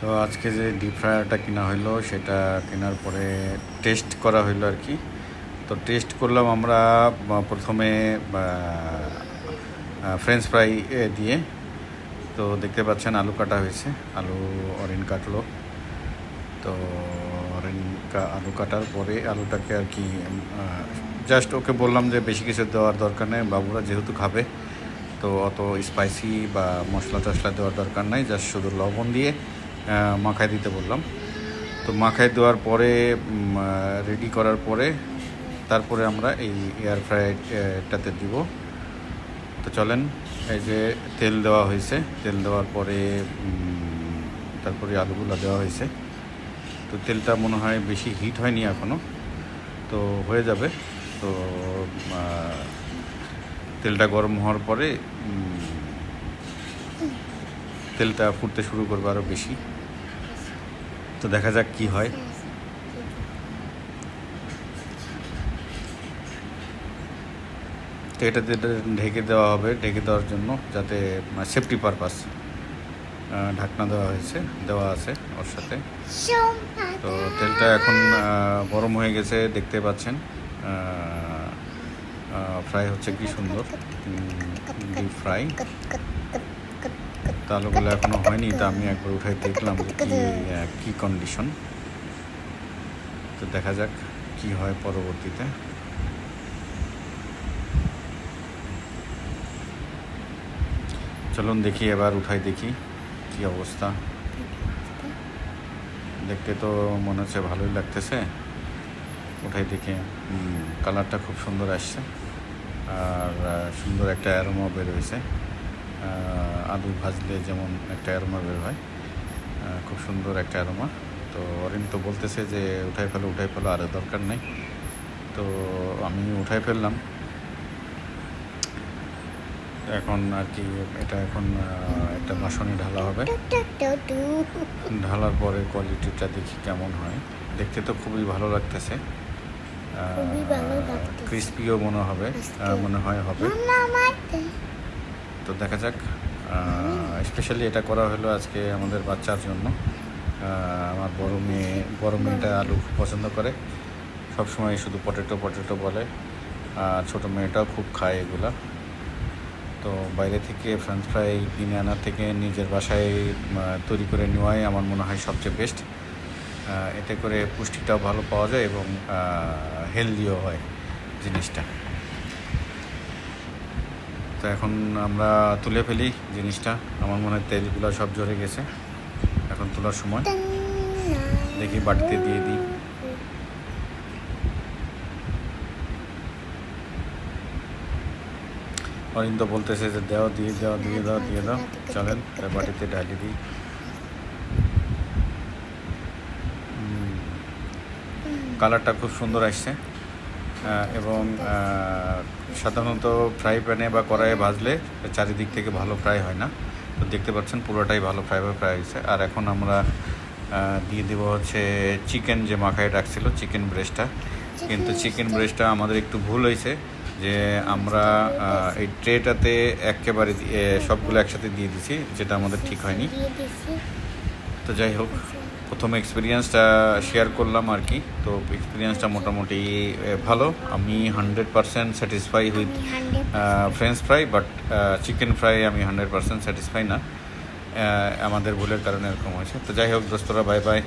তো আজকে যে ডিপ ফ্রায়ারটা কেনা হইল, সেটা কেনার পরে টেস্ট করা হইল আর কি তো টেস্ট করলাম আমরা প্রথমে ফ্রেঞ্চ ফ্রাই দিয়ে। তো দেখতে পাচ্ছেন আলু কাটা হয়েছে, আলু অরিন কাটলো। তো অরিন আলু কাটার পরে আলুটাকে আর কি জাস্ট ওকে বললাম যে বেশি কিছু দেওয়ার দরকার নেই, বাবুরা যেহেতু খাবে, তো অত স্পাইসি বা মশলা টশলা দেওয়ার দরকার নাই জাস্ট শুধু লবণ দিয়ে মাখায় দিতে বললাম। তো মাখায় দেওয়ার পরে রেডি করার পরে, তারপরে আমরা এই এয়ার ফ্রাইটাতে দিব। তো চলেন, এই যে তেল দেওয়া হয়েছে, তেল দেওয়ার পরে তারপরে আলুগুলো দেওয়া হয়েছে। তো তেলটা মনে হয় বেশি হিট হয়নি এখনও তো হয়ে যাবে। তো তেলটা গরম হওয়ার পরে তেলটা ফুটতে শুরু করবে আরও বেশি। তো দেখা যাক কি হয়। তো এটাতে ঢেকে দেওয়া হবে, ঢেকে দেওয়ার জন্য যাতে সেফটি পারপাস ঢাকনা দেওয়া হয়েছে, দেওয়া আছে ওর সাথে। তো তেলটা এখন গরম হয়ে গেছে, দেখতে পাচ্ছেন। ফ্রাই হচ্ছে কি সুন্দর। ডিপ ফ্রাই তো আলুগুলো এখনও হয়নি তা আমি একবার উঠাই দেখলাম কি কন্ডিশন তো দেখা যাক কি হয় পরবর্তীতে। চলুন দেখি এবার উঠাই দেখি কি অবস্থা। দেখতে তো মনে হচ্ছে ভালোই লাগতেছে। উঠাই দেখে কালারটা খুব সুন্দর আসছে। আর সুন্দর একটা অ্যারোমা বের হয়েছে। আহ, আলু ভাজলে যেমন একটা অ্যারোমা বের হয় খুব সুন্দর একটা অ্যারোমা। তো অরিন তো বলতেছে যে উঠাই ফেলো উঠাই ফেলো আর দরকার নেই। তো আমি উঠাই ফেললাম। এখন আর কি এটা এখন একটা বাসনে ঢালা হবে। ঢালার পরে কোয়ালিটিটা দেখি কেমন হয়। দেখতে তো খুবই ভালো লাগতেছে। খুবই ভালো লাগতেছে। ক্রিস্পিও মনে হবে মনে হয় হবে। তো দেখা যাক স্পেশালি এটা করা হলো আজকে আমাদের বাচ্চার জন্য। আমার বড় মেয়ে, বড় মেয়েটা আলু খুব পছন্দ করে। সবসময় শুধু পটেটো পটেটো বলে। আর ছোটো মেয়েটাও খুব খায় এগুলা। তো বাইরে থেকে ফ্রেঞ্চ ফ্রাই কিনে আনার থেকে নিজের বাসায় তৈরি করে নেওয়াই আমার মনে হয় সবচেয়ে বেস্ট এতে করে পুষ্টিটাও ভালো পাওয়া যায় এবং হেলদিও হয় জিনিসটা। তো এখন আমরা তুলে ফেলি জিনিসটা। আমার মনে হয় তেলগুলো সব ঝরে গেছে। এখন তোলার সময়। দেখি বাটিতে দিয়ে দিই। অরিন্দ বলতেছে যে দেওয়া দিয়ে দেওয়া দিয়ে দাও দিয়ে দাও। চলেন, তার বাটিতে ঢালি দিই। কালারটা খুব সুন্দর আসছে। এবং সাধারণত ফ্রাই প্যানে বা কড়াইয়ে ভাজলে চারিদিক থেকে ভালো ফ্রাই হয় না। তো দেখতে পাচ্ছেন পুরোটাই ভালো ফ্রাই ফ্রাই হয়েছে। আর এখন আমরা দিয়ে দেবো হচ্ছে চিকেন যে মাখায় রাখছিল চিকেন ব্রেস্টটা। কিন্তু চিকেন ব্রেস্টটা আমাদের একটু ভুল হয়েছে যে আমরা এই ট্রেটাতে একেবারে সবগুলো একসাথে দিয়ে দিছি যেটা আমাদের ঠিক হয়নি। তো যাই হোক। প্রথম এক্সপিরিয়েন্সটা শেয়ার করলাম আর কি। তো এক্সপিরিয়েন্সটা মোটামুটি ভালো। আমি hundred percent satisfy with french fry but chicken fry আমি হান্ড্রেড পারসেন্ট স্যাটিসফাই না। আমাদের ভুলের কারণে এরকম হয়েছে। তো যাই হোক দোস্তরা বাই বাই